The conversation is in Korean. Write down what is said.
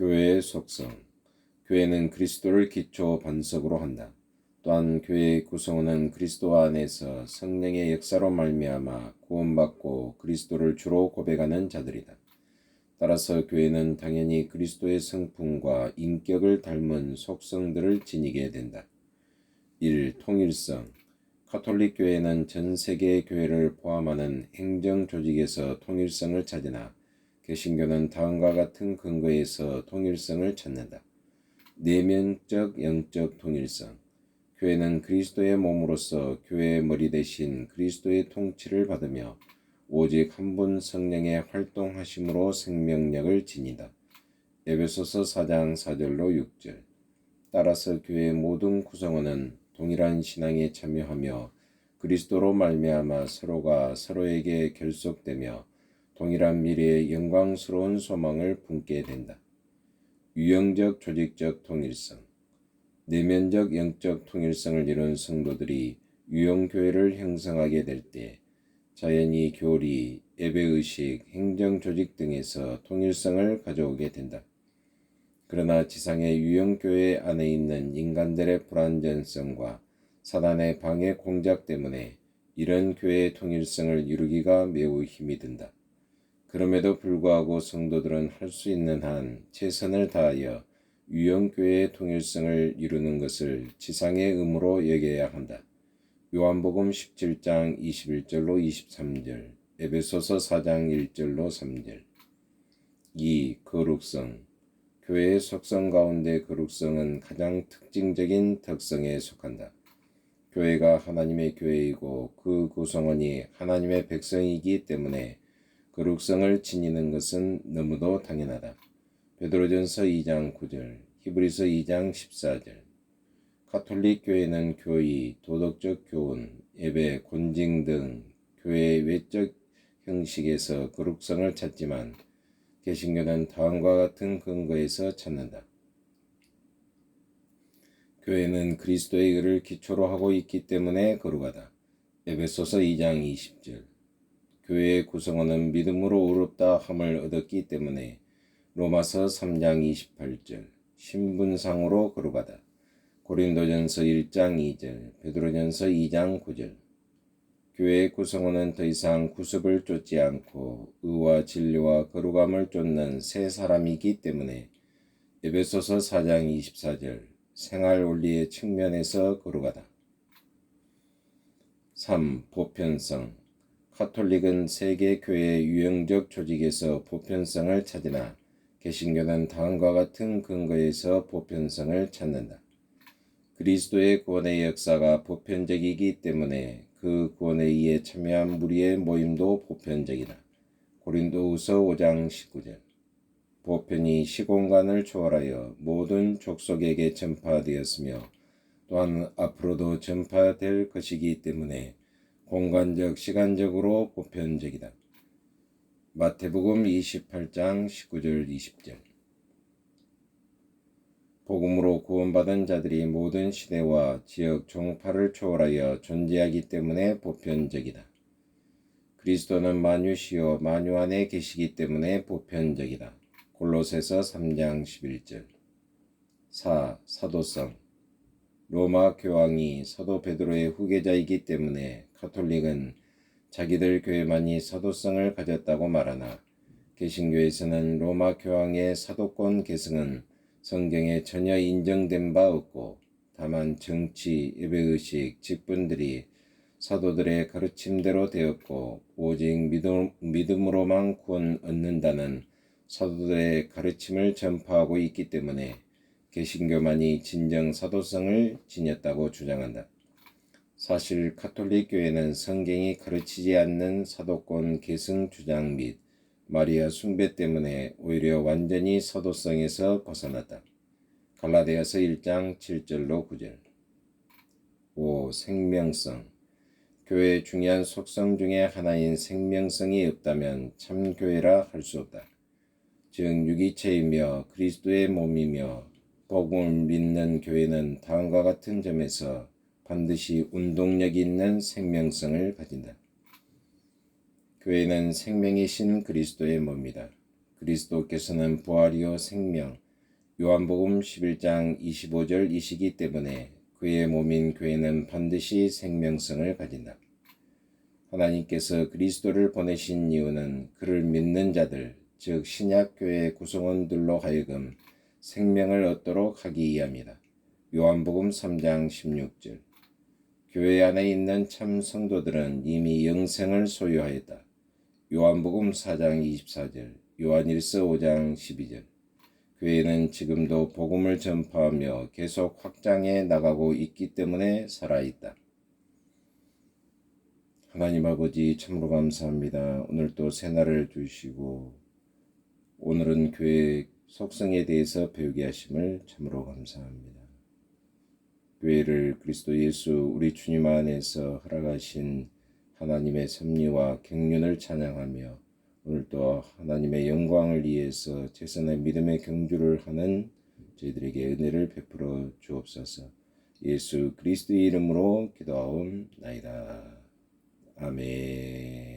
교회의 속성 교회는 그리스도를 기초 반석으로 한다. 또한 교회의 구성원은 그리스도 안에서 성령의 역사로 말미암아 구원받고 그리스도를 주로 고백하는 자들이다. 따라서 교회는 당연히 그리스도의 성품과 인격을 닮은 속성들을 지니게 된다. 1. 통일성 카톨릭 교회는 전 세계의 교회를 포함하는 행정 조직에서 통일성을 찾으나 개신교는 다음과 같은 근거에서 통일성을 찾는다. 내면적 영적 통일성 교회는 그리스도의 몸으로서 교회의 머리 대신 그리스도의 통치를 받으며 오직 한 분 성령의 활동하심으로 생명력을 지니다. 에베소서 4장 4절로 6절. 따라서 교회의 모든 구성원은 동일한 신앙에 참여하며 그리스도로 말미암아 서로가 서로에게 결속되며 동일한 미래의 영광스러운 소망을 품게 된다. 유형적 조직적 통일성 내면적 영적 통일성을 이룬 성도들이 유형교회를 형성하게 될 때 자연히 교리, 예배의식, 행정조직 등에서 통일성을 가져오게 된다. 그러나 지상의 유형교회 안에 있는 인간들의 불완전성과 사단의 방해 공작 때문에 이런 교회의 통일성을 이루기가 매우 힘이 든다. 그럼에도 불구하고 성도들은 할 수 있는 한 최선을 다하여 유형교회의 통일성을 이루는 것을 지상의 의무로 여겨야 한다. 요한복음 17장 21절로 23절, 에베소서 4장 1절로 3절. 2. 거룩성 교회의 속성 가운데 거룩성은 가장 특징적인 특성에 속한다. 교회가 하나님의 교회이고 그 구성원이 하나님의 백성이기 때문에 거룩성을 지니는 것은 너무도 당연하다. 베드로전서 2장 9절, 히브리서 2장 14절. 가톨릭 교회는 교의, 도덕적 교훈, 예배, 곤징 등 교회의 외적 형식에서 거룩성을 찾지만 개신교는 다음과 같은 근거에서 찾는다. 교회는 그리스도의 의를 기초로 하고 있기 때문에 거룩하다. 에베소서 2장 20절. 교회의 구성원은 믿음으로 의롭다 함을 얻었기 때문에 로마서 3장 28절. 신분상으로 거룩하다. 고린도전서 1장 2절, 베드로전서 2장 9절. 교회의 구성원은 더 이상 구습을 쫓지 않고 의와 진리와 거룩함을 쫓는 새 사람이기 때문에 에베소서 4장 24절 생활 원리의 측면에서 거룩하다. 3. 보편성 카톨릭은 세계 교회 유형적 조직에서 보편성을 찾으나 개신교는 다음과 같은 근거에서 보편성을 찾는다. 그리스도의 구원의 역사가 보편적이기 때문에 그 구원에 의해 참여한 무리의 모임도 보편적이다. 고린도후서 5장 19절. 보편이 시공간을 초월하여 모든 족속에게 전파되었으며 또한 앞으로도 전파될 것이기 때문에 공간적, 시간적으로 보편적이다. 마태복음 28장 19절 20절. 복음으로 구원받은 자들이 모든 시대와 지역 종파를 초월하여 존재하기 때문에 보편적이다. 그리스도는 만유시요 만유 안에 계시기 때문에 보편적이다. 골로새서 3장 11절 4. 사도성 로마 교황이 사도 베드로의 후계자이기 때문에 카톨릭은 자기들 교회만이 사도성을 가졌다고 말하나 개신교에서는 로마 교황의 사도권 계승은 성경에 전혀 인정된 바 없고 다만 정치, 예배의식, 직분들이 사도들의 가르침대로 되었고 오직 믿음, 믿음으로만 구원 얻는다는 사도들의 가르침을 전파하고 있기 때문에 개신교만이 진정 사도성을 지녔다고 주장한다. 사실 카톨릭 교회는 성경이 가르치지 않는 사도권 계승 주장 및 마리아 숭배 때문에 오히려 완전히 서도성에서 벗어났다. 갈라디아서 1장 7절로 9절 5. 생명성 교회의 중요한 속성 중의 하나인 생명성이 없다면 참 교회라 할 수 없다. 즉 유기체이며 그리스도의 몸이며 복음을 믿는 교회는 다음과 같은 점에서 반드시 운동력 있는 생명성을 가진다. 교회는 생명이신 그리스도의 몸이다. 그리스도께서는 부활이요 생명, 요한복음 11장 25절 이시기 때문에 그의 몸인 교회는 반드시 생명성을 가진다. 하나님께서 그리스도를 보내신 이유는 그를 믿는 자들, 즉 신약교회 구성원들로 하여금 생명을 얻도록 하기 위함이다. 요한복음 3장 16절 교회 안에 있는 참 성도들은 이미 영생을 소유하였다. 요한복음 4장 24절, 요한일서 5장 12절. 교회는 지금도 복음을 전파하며 계속 확장해 나가고 있기 때문에 살아있다. 하나님 아버지 참으로 감사합니다. 오늘 또 새날을 주시고 오늘은 교회 속성에 대해서 배우게 하심을 참으로 감사합니다. 교회를 그리스도 예수 우리 주님 안에서 허락하신 하나님의 섭리와 경륜을 찬양하며 오늘도 하나님의 영광을 위해서 최선의 믿음의 경주를 하는 저희들에게 은혜를 베풀어 주옵소서. 예수 그리스도의 이름으로 기도하옵나이다. 아멘.